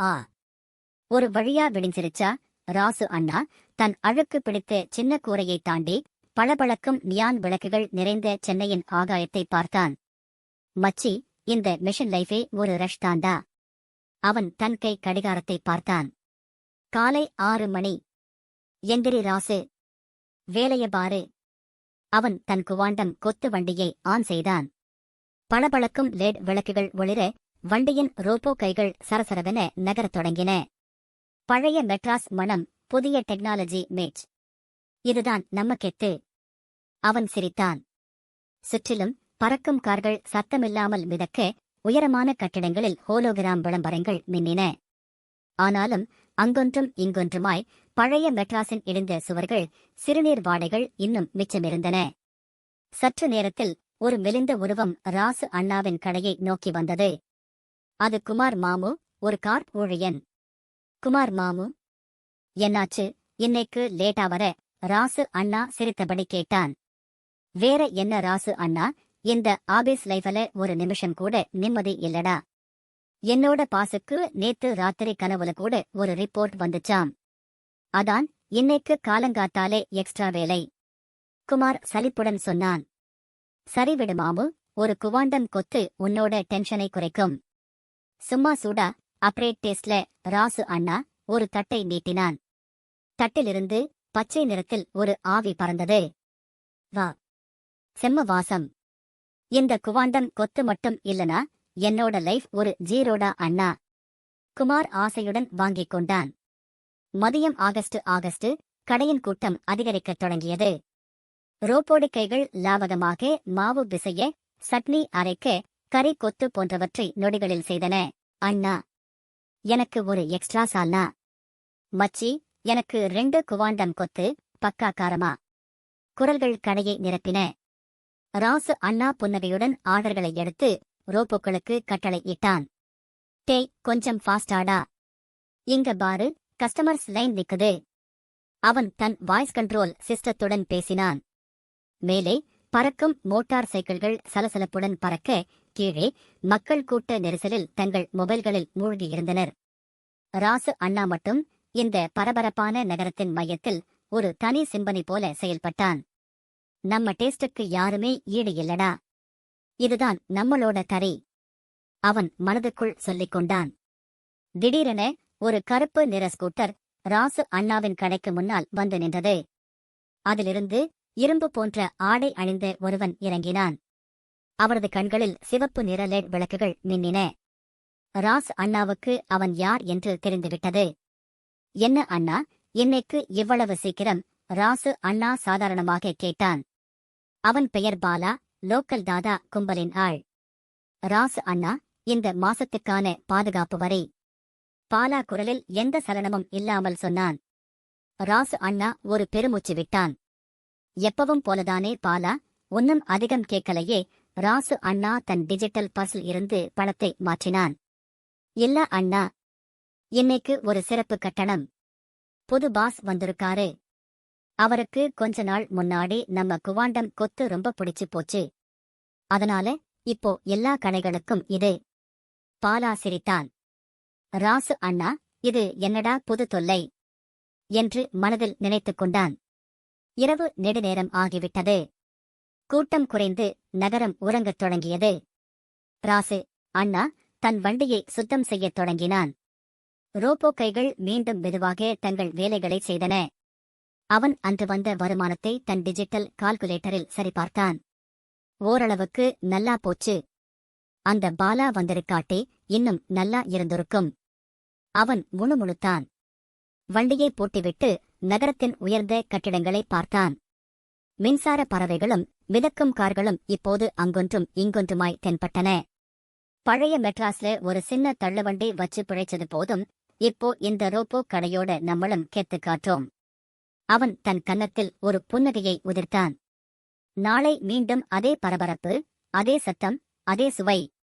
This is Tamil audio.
ஆ. ஒரு வழியா விடிஞ்சிருச்சா? ராசு அண்ணா தன் அழுக்கு பிடித்த சின்ன கூரையை தாண்டி பளபளக்கும் நியான் விளக்குகள் நிறைந்த சென்னையின் ஆகாயத்தை பார்த்தான். மச்சி இந்த மிஷன் லைஃபே ஒரு ரஷ் தாண்டா. அவன் தன் கை கடிகாரத்தை பார்த்தான். காலை ஆறு மணி. எந்திரி ராசு. வேலைய பாரு. அவன் தன் குவாண்டம் கொத்து வண்டியை ஆன் செய்தான். பளபளக்கும் லெட் விளக்குகள் ஒளிர வண்டியின் ரோபோ கைகள் சரசரவென நகரத் தொடங்கின. பழைய மெட்ராஸ் மனம் புதிய டெக்னாலஜி மேட்ச் இதுதான் நம்ம கெத்து அவன் சிரித்தான். சுற்றிலும் பறக்கும் கார்கள் சத்தமில்லாமல் மிதக்க உயரமான கட்டிடங்களில் ஹோலோகிராம் விளம்பரங்கள் மின்னின. ஆனாலும் அங்கொன்றும் இங்கொன்றுமாய் பழைய மெட்ராஸின் இடிந்த சுவர்கள் சிறுநீர் வாடைகள் இன்னும் மிச்சமிருந்தன. சற்று நேரத்தில் ஒரு மெலிந்த உருவம் ராசு அண்ணாவின் கடையை நோக்கி வந்தது. அது குமார் மாமு ஒரு கார் ஊழியன். குமார் மாமு என்னாச்சு? இன்னைக்கு லேட்டா வர ராசு அண்ணா சிரித்தபடி கேட்டான். வேற என்ன ராசு அண்ணா? இந்த ஆபீஸ் லைஃப்ல ஒரு நிமிஷம் கூட நிம்மதி இல்லடா. என்னோட பாசுக்கு நேத்து ராத்திரி கனவுல கூட ஒரு ரிப்போர்ட் வந்துச்சாம். அதான் இன்னைக்கு காலங்காத்தாலே எக்ஸ்ட்ரா வேலை. குமார் சலிப்புடன் சொன்னான். சரிவிடு மாமு ஒரு குவாண்டம் கொத்து உன்னோட டென்ஷனை குறைக்கும். சும்மா சூடா அப்ரேட் டேஸ்ட்ல ராசு அண்ணா ஒரு தட்டை நீட்டினான். தட்டிலிருந்து பச்சை நிறத்தில் ஒரு ஆவி பறந்தது. வா. செம்ம வாசம். இந்த குவாண்டம் கொத்து மட்டும் இல்லனா என்னோட லைஃப் ஒரு ஜீரோடா அண்ணா. குமார் ஆசையுடன் வாங்கிக் கொண்டான். மதியம் ஆகஸ்ட் ஆகஸ்ட் கடையின் கூட்டம் அதிகரிக்கத் தொடங்கியது. ரோபோடி கைகள் லாவகமாக மாவு பிசைய சட்னி அரைக்க கறி கொத்து போன்றவற்றை நொடிகளில் செய்தன. அண்ணா எனக்கு ஒரு எக்ஸ்ட்ரா சால்னா மச்சி எனக்கு ரெண்டு குவாண்டம் கொத்து பக்கா காரமா? குரல்கள் கடையை நிரப்பின. ராசு அண்ணா புன்னகையுடன் ஆர்டர்களை எடுத்து ரோபோக்களுக்கு கட்டளை இட்டான். டேய் கொஞ்சம் ஃபாஸ்டாடா இங்க பாரு கஸ்டமர்ஸ் லைன் நிக்குது. அவன் தன் வாய்ஸ் கண்ட்ரோல் சிஸ்டத்துடன் பேசினான். மேலே பறக்கும் மோட்டார் சைக்கிள்கள் சலசலப்புடன் பறக்க கீழே மக்கள் கூட்ட நெரிசலில் தங்கள் மொபைல்களில் மூழ்கியிருந்தனர். ராசு அண்ணா மட்டும் இந்த பரபரப்பான நகரத்தின் மையத்தில் ஒரு தனி சிம்பனி போல செயல்பட்டான். நம்ம டேஸ்டுக்கு யாருமே ஈடு இல்லடா. இதுதான் நம்மளோட தரை அவன் மனதுக்குள் சொல்லிக் கொண்டான். திடீரென ஒரு கருப்பு நிற ஸ்கூட்டர் ராசு அண்ணாவின் கடைக்கு முன்னால் வந்து நின்றது. அதிலிருந்து இரும்பு போன்ற ஆடை அணிந்த ஒருவன் இறங்கினான். அவரது கண்களில் சிவப்பு நிற லெட் விளக்குகள் மின்னின ராஸ் அண்ணாவுக்கு அவன் யார் என்று தெரிந்துவிட்டது. என்ன அண்ணா இன்னைக்கு இவ்வளவு சீக்கிரம்? ராசு அண்ணா சாதாரணமாக கேட்டான். அவன் பெயர் பாலா லோக்கல் தாதா கும்பலின் ஆள். ராசு அண்ணா இந்த மாசத்துக்கான பாதுகாப்பு வரை. பாலா குரலில் எந்த சலனமும் இல்லாமல் சொன்னான். ராசு அண்ணா ஒரு பெருமூச்சு விட்டான். எப்பவும் போலதானே பாலா ஒன்னும் அதிகம் கேட்கலையே ராசு அண்ணா தன் டிஜிட்டல் பசில் இருந்து பணத்தை மாற்றினான். இல்ல அண்ணா. இன்னைக்கு ஒரு சிறப்பு கட்டணம். புது பாஸ் வந்திருக்காரு. அவருக்கு கொஞ்ச நாள் முன்னாடி நம்ம குவாண்டம் கொத்து ரொம்ப பிடிச்சு போச்சு. அதனால இப்போ எல்லா கடைகளுக்கும் இது. பாலா சிரித்தான். ராசு அண்ணா இது என்னடா புது தொல்லை? என்று மனதில் நினைத்துக் கொண்டான். இரவு நெடுநேரம் ஆகிவிட்டது. கூட்டம் குறைந்து நகரம் உறங்கத் தொடங்கியது. ராசு அண்ணா தன் வண்டியை சுத்தம் செய்யத் தொடங்கினான். ரோபோ கைகள் மீண்டும் மெதுவாக தங்கள் வேலைகளை செய்தன. அவன் அன்று வந்த வருமானத்தை தன் டிஜிட்டல் கால்குலேட்டரில் சரிபார்த்தான். ஓரளவுக்கு நல்லா போச்சு. அந்த பாலா வந்திருக்காட்டே இன்னும் நல்லா இருந்திருக்கும். அவன் முணுமுணுத்தான். வண்டியை பூட்டிவிட்டு நகரத்தின் உயர்ந்த கட்டிடங்களை பார்த்தான். மின்சார பறவைகளும் மிதக்கும் கார்களும் இப்போது அங்கொன்றும் இங்கொன்றுமாய் தென்பட்டன. பழைய மெட்ராஸ்ல ஒரு சின்ன தள்ளுவண்டி வச்சு பிழைச்சது போதும் இப்போ இந்த ரோபோ கடையோட நம்மளும் கேத்து காற்றோம். அவன் தன் கன்னத்தில் ஒரு புன்னகையை உதிர்த்தான். நாளை மீண்டும் அதே பரபரப்பு அதே சத்தம் அதே சுவை.